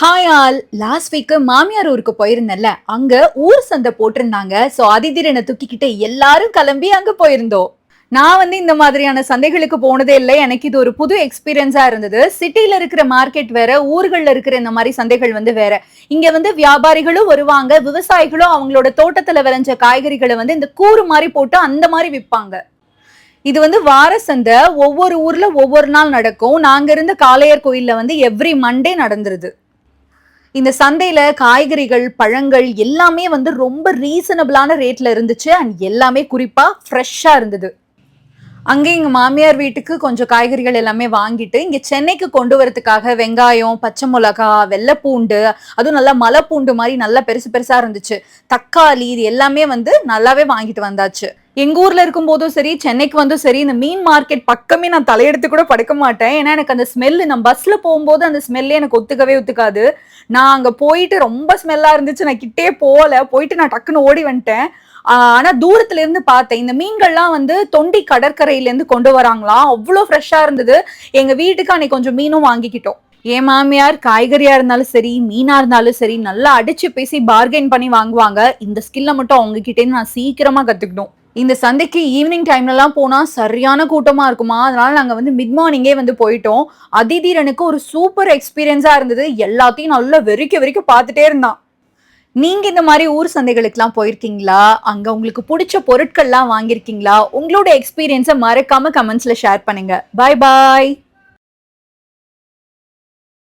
Hi all last week மாமியார் ஊருக்கு போயிருந்தேன்ல. அங்க ஊர் சந்தை போட்டிருந்தாங்க. ஸோ அதிதிரனை தூக்கிக்கிட்டு எல்லாரும் கிளம்பி அங்க போயிருந்தோம். நான் வந்து இந்த மாதிரியான சந்தைகளுக்கு போனதே இல்லை. எனக்கு இது ஒரு புது எக்ஸ்பீரியன்ஸா இருந்தது. சிட்டியில் இருக்கிற மார்க்கெட் வேற ஊர்களில் இருக்கிற இந்த மாதிரி சந்தைகள் வந்து வேற. இங்க வந்து வியாபாரிகளும் வருவாங்க. விவசாயிகளும் அவங்களோட தோட்டத்துல விளைஞ்ச காய்கறிகளை வந்து இந்த கூறு மாதிரி போட்டு அந்த மாதிரி விற்பாங்க. இது வந்து வார சந்தை. ஒவ்வொரு ஊர்ல ஒவ்வொரு நாள் நடக்கும். நாங்க இருந்த காளையர் கோயில்ல வந்து எவ்ரி மண்டே நடந்துருது. இந்த சந்தையில காய்கறிகள் பழங்கள் எல்லாமே வந்து ரொம்ப ரீசனபிளான ரேட்ல இருந்துச்சு. அண்ட் எல்லாமே குறிப்பா ஃப்ரெஷ்ஷா இருந்தது. அங்கே எங்கள் மாமியார் வீட்டுக்கு கொஞ்சம் காய்கறிகள் எல்லாமே வாங்கிட்டு இங்கே சென்னைக்கு கொண்டு வரதுக்காக வெங்காயம் பச்சை மிளகா வெள்ளைப்பூண்டு அதுவும் நல்லா மலைப்பூண்டு மாதிரி நல்லா பெருசு பெருசாக இருந்துச்சு. தக்காளி இது எல்லாமே வந்து நல்லாவே வாங்கிட்டு வந்தாச்சு. எங்கள் ஊரில் இருக்கும் போதும் சரி சென்னைக்கு வந்தும் சரி இந்த மீன் மார்க்கெட் பக்கமே நான் தலையெடுத்து கூட படுக்க மாட்டேன். ஏன்னா எனக்கு அந்த ஸ்மெல்லு நான் பஸ்ஸில் போகும்போது அந்த ஸ்மெல்லே எனக்கு ஒத்துக்கவே ஒத்துக்காது. நான் அங்கே போயிட்டு ரொம்ப ஸ்மெல்லாக இருந்துச்சு நான் கிட்டே போகல. போயிட்டு நான் டக்குன்னு ஓடி வந்துட்டேன். ஆனா தூரத்துல இருந்து பார்த்தேன். இந்த மீன்கள்லாம் வந்து தொண்டி கடற்கரையில இருந்து கொண்டு வராங்களாம் அவ்வளோ ஃப்ரெஷ்ஷா இருந்தது. எங்க வீட்டுக்கு அன்னைக்கு கொஞ்சம் மீனும் வாங்கிக்கிட்டோம். என் மாமியார் காய்கறியா இருந்தாலும் சரி மீனா இருந்தாலும் சரி நல்லா அடிச்சு பேசி பார்கெயின் பண்ணி வாங்குவாங்க. இந்த ஸ்கில்ல மட்டும் அவங்க கிட்டே நான் சீக்கிரமா கத்துக்கணும் இந்த சந்தைக்கு ஈவினிங் டைம்லலாம் போனால் சரியான கூட்டமாக இருக்குமா? அதனால நாங்கள் வந்து மிட் மார்னிங்கே வந்து போயிட்டோம். அதிதீரனுக்கு ஒரு சூப்பர் எக்ஸ்பீரியன்ஸாக இருந்தது. எல்லாத்தையும் நல்லா வெறிக்க வெறிக்க பார்த்துட்டே இருந்தான். நீங்க இந்த மாதிரி ஊர் சந்தைகளுக்குலாம் போயிருக்கீங்களா? அங்க உங்களுக்கு பிடிச்ச பொருட்கள்லாம் வாங்கியிருக்கீங்களா? உங்களோட எக்ஸ்பீரியன்ஸை மறக்காம கமெண்ட்ஸ்ல ஷேர் பண்ணுங்க. பாய் பாய்